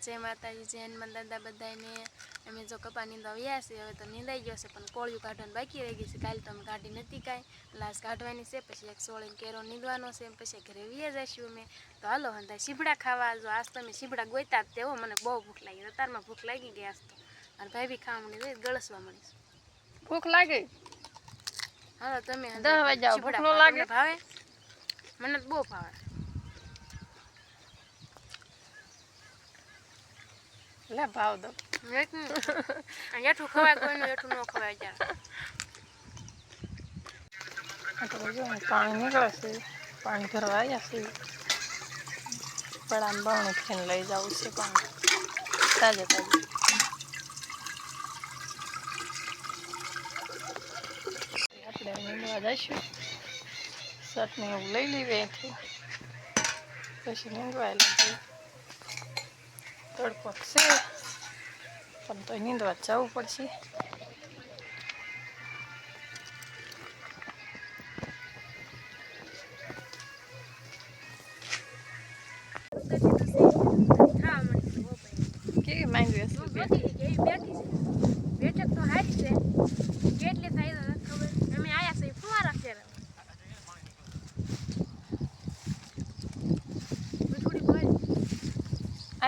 જય માતાજી જય હનુમાન દાદા બધાને અમે જો કપા નીંદવા વ્યા છે હવે તો નીંદાઈ ગયો છે પણ કોળિયું કાઢવાનું બાકી રહી ગયું છે. કાલે તો અમે કાઢી નથી કાંઈ. લાશ કાઢવાની છે પછી એક સોળીને કેરો નીંદવાનો છે પછી ઘરે વ્યા જઈશું અમે. તો હાલો હંધા શીબડા ખાવા જો આજ તો અમે શીબડા ગોઈતા જ તેવો મને બહુ ભૂખ લાગી. અત્યારમાં ભૂખ લાગી ગઈ આજ તો. અને ભાઈ બી ખાવા મળી ગળસવા મળી ભૂખ લાગે? હાલો તમે દસ વાગ્યા ભૂખ લાગે? ભાવે? મને બહુ ભાવે. લે ભાવ દો. એઠું ખવાય કોઈનું એઠું ન ખવાય ત્યારે એટલે જો પાણી નીકળે છે. પાણી ભરવા આવ્યા છે. બળાને બાવણી થઈને લઈ જવું છે પાણી તાજે તાજે. આપણે નીંદવા જઈશું. ચટણી એવું લઈ લેવી અહીંથી. પછી નીંદવા લાગી તડકો છે. પણ તો નીંદવા જવું પડશે. કે માંગ્યું હશે હું બેઠી કે એ બેઠી છે બેઠક તો હારી છે કેટલી થાય તો નથી ખબર અમે આયા છે ફુવારા ફેરવા હું થોડી બોલ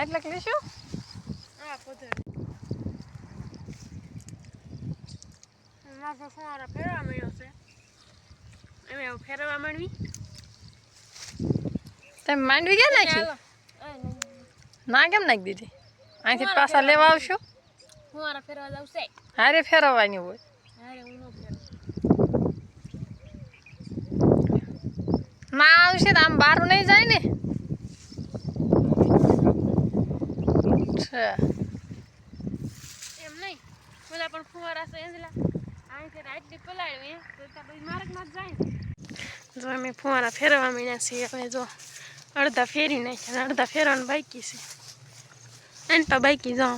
આટલે લેશું હા પોતે મારા ફુવારા ફેરવા મળ્યો છે. એમ હવે ફેરવા માંડવી. તમે માંડવી ક્યાં નાખી? ના કેમ નાખી દીધી? અહીંથી પાછા લેવા આવશો? ફુવારા ફેરવા જાવ છે. હારે ફેરવવાની હોય. હું ના આવશે તો આમ બહાર નહીં જાય ને છે એમ નહીં. પેલા પણ ફુવારા છે એંજલા. અહીંથી આટલી પલાળવી તો ત્યાં પછી માર્ગમાં જ જાય જો અમે ફુવારા ફેરવા માંડ્યા છીએ. હવે જો અડધા ફેરી નાખ્યા અને અડધા ફેરવાનું બાકી છે. એને તો બાકી જો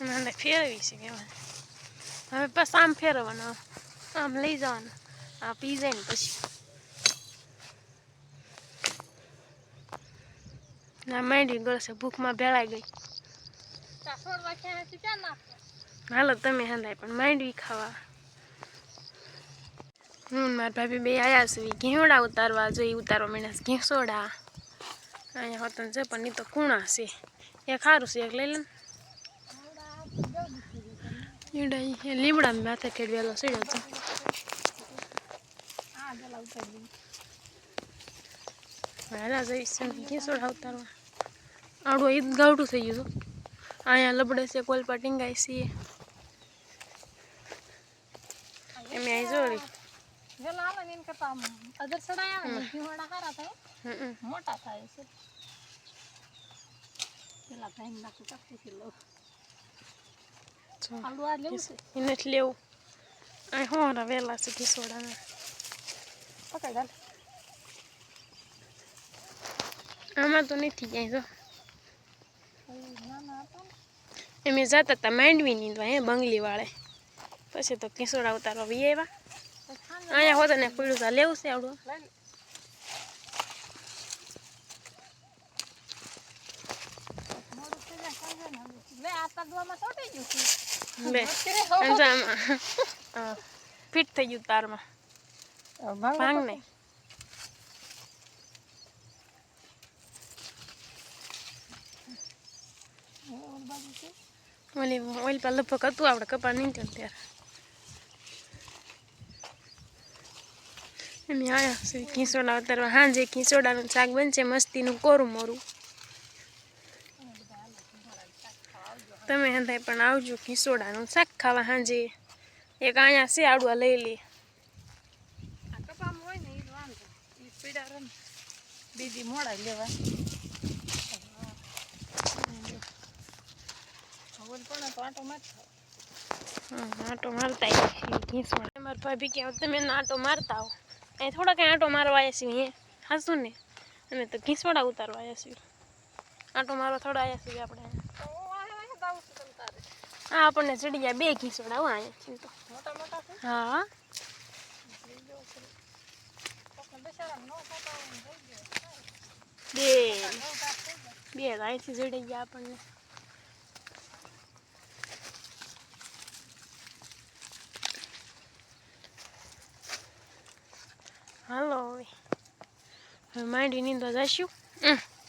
મને ફેરવી છે કહેવાય હવે. બસ આમ ફેરવવાનું. આમ. લઈ જવાનું. આ પી ને પછી. ના માંડી ગળશે. ભૂખમાં ભેળાઈ ગઈ. હાલો તમે હંધાય પણ માંડવી ખાવા. હું મારા ભાભી બે આયા છે ઘીવડા ઉતારવા જોઈ ઉતારવા છે. ઘીસોડા. અહીંયા હોતન છે પણ એ તો કૂણા છે. એ સારું છે એક લઈ લે લીમડા માથે કેડવેલો સીડ્યો તો. હાલા જઈશ ઘીસોડા ઉતારવા. આવડું ઈદ ગાવડું થઈ ગયું હતું. અહીંયા લબડે છે કોલપા ટીંગાઈ છે. એમ અહીં જો વેલા આવે ને એમ કરતા અધર સડાય આવે ને ઘીવાડા સારા થાય. મોટા થાય છે. પેલા ભાઈ નાખું ચાકુથી લઉં. જો. આલુ આ લેવું છે. એને જ લેવું. અહીં હોરા વેલા છે ઘીસોડાના. પકડ હાલ. આમાં તો નથી ક્યાંય જો. એમ જતા હતા માંડવી નીંદવા હે બંગલી વાળે. પછી તો ઘીસોડા ઉતારવા વી આવ્યા. અહીંયા હોત ને પીળું તો લેવું છે આવડું. ફિટ થઈ ગયું તારમાં. ભાંગ નહીં ઓર ઓઇલ પર લગભગ હતું આપણે કપા નહીં ત્યારે. એમ આવ્યા સુધી ખીસોડા ઉતારવા. હાંજે ખીસોડાનું શાક બનશે મસ્તીનું કોરું મોરું. તમે હંધાય પણ આવજો ખીસોડાનું શાક ખાવા હાંજે. એક અહીંયા છે આડવા લઈ લે. આ કપામાં હોય ને, ઈ જ વાંધો. ઈ પીડા રહે ને. બીજી મોડા લેવા હવે પણ તો આટો આંટો મારતા મારા. ભાભી કે તમે આંટો મારતા હો અહીં થોડા કંઈ આંટો મારવા આવ્યા છીએ હાસું ને. અમે તો ઘીસોડા ઉતારવા આવ્યા છીએ. આંટો મારવા થોડા આવ્યા છીએ આપણે હું આપણને ચડી ગયા બે ઘીસોડા હો અહીંયા તો. હા. બે. બે અહીંથી ચડી ગયા આપણને. હાલો હવે. હવે માંડી નીંદવા જઈશું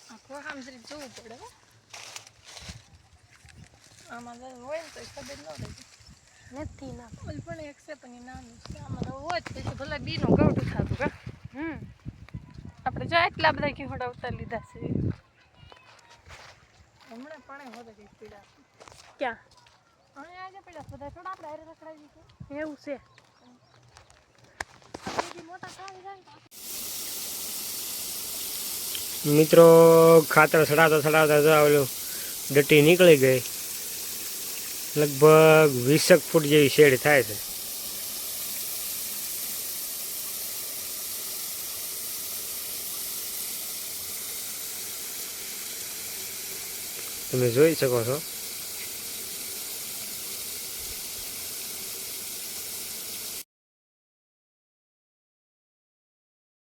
આ ખોહામ જરીક જોવું પડે આમાં હોય ને તો ખબર ન રહે. નથી ના. ઓલ પણ એક છે પણ એ નાનું છે. આમાં તો હોય જ પછી ભલે બીનું ગવડું થતું કા હમ. આપણે જો એટલા બધા ઘીહોડા ઉતાર લીધા છે. હમણાં પણ હોતે કંઈક પીડા ક્યાં? અહીંયા આજે પીડા બધા થોડા આપણે હારે રખડાવી છે એવું છે આપણે મોટા ખાવી જાય ને મિત્રો, ખાતર ચડાવતા જો ઓલું ડટી નીકળી ગઈ. લગભગ વીસક ફૂટ જેવી શેડ થાય છે. તમે જોઈ શકો છો.